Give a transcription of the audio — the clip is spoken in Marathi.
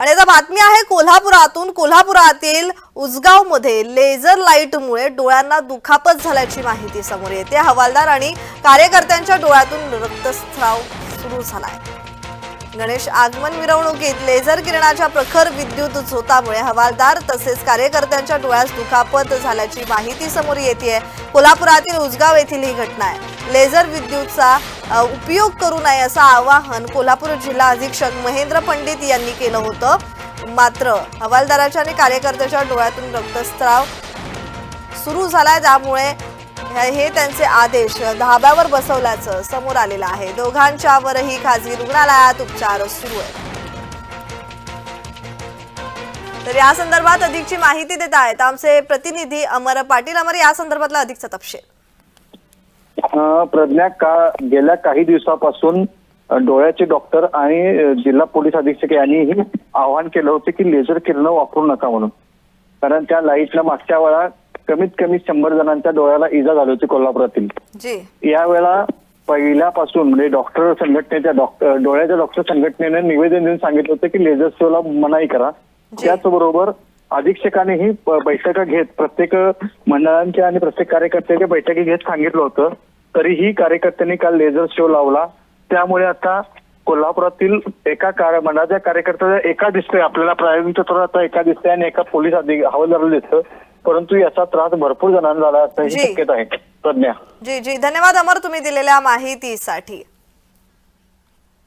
आणि आता बातमी आहे कोल्हापुरातून. कोल्हापुरातील उजगावमध्ये लेझर लाईटमुळे डोळ्यांना दुखापत झाल्याची माहिती समोर येते. हवालदार आणि कार्यकर्त्यांच्या डोळ्यातून रक्तस्राव सुरू झालाय. गणेश आगमन मिरवणुकीत लेझर किरणाच्या प्रखर विद्युत झोतामुळे हवालदार तसेच कार्यकर्त्यांच्या डोळ्यास दुखापत झाल्याची माहिती समोर येते कोल्हापुरातील उजगाव येथील ही घटना आहे. लेझर विद्युतचा उपयोग करू नये असं आवाहन कोल्हापूर जिल्हा अधीक्षक महेंद्र पंडित यांनी केलं होतं. मात्र हवालदाराच्या आणि कार्यकर्त्याच्या डोळ्यातून रक्तस्त्राव सुरू झालाय. त्यामुळे हे त्यांचे आदेश धाब्यावर बसवल्याचं समोर आलेलं आहे. दोघांच्यावरही खासगी रुग्णालयात उपचार सुरू आहेत. तर या संदर्भात अधिकची माहिती देत आहेत आमचे प्रतिनिधी अमर पाटील. अमर या संदर्भातला अधिकचा तपशील. प्रज्ञा का गेल्या काही दिवसापासून डोळ्याचे डॉक्टर आणि जिल्हा पोलीस अधीक्षक यांनीही आवाहन केलं होतं की लेझर किरणं वापरू नका म्हणून. कारण त्या लाईटला मागच्या वेळा कमीत कमी शंभर जणांच्या डोळ्याला इजा झाली होती कोल्हापुरातील. यावेळा पहिल्यापासून म्हणजे डॉक्टर संघटनेच्या डॉक्टर डोळ्याच्या डॉक्टर संघटनेने निवेदन देऊन सांगितलं होतं की लेझर शोला मनाई करा. त्याचबरोबर अधीक्षकांनीही बैठका घेत प्रत्येक मंडळांच्या आणि प्रत्येक कार्यकर्त्याच्या बैठकी घेत सांगितलं होतं तरीही कार्यकर्त्यांनी काल लेझर शो लावला. त्यामुळे आता कोल्हापुरातील एका कार्य मंडळाच्या कार्यकर्त्याचा एका दिसतोय. आपल्याला प्रायोगिक आता एका दिसतंय आणि एका पोलीस अधिक हवालदाराला दिसतं परंतु याचा त्रास भरपूर जणांना झाला असं ही. शक्यता आहे. प्रज्ञा. जी जी. धन्यवाद अमर तुम्ही दिलेल्या माहितीसाठी.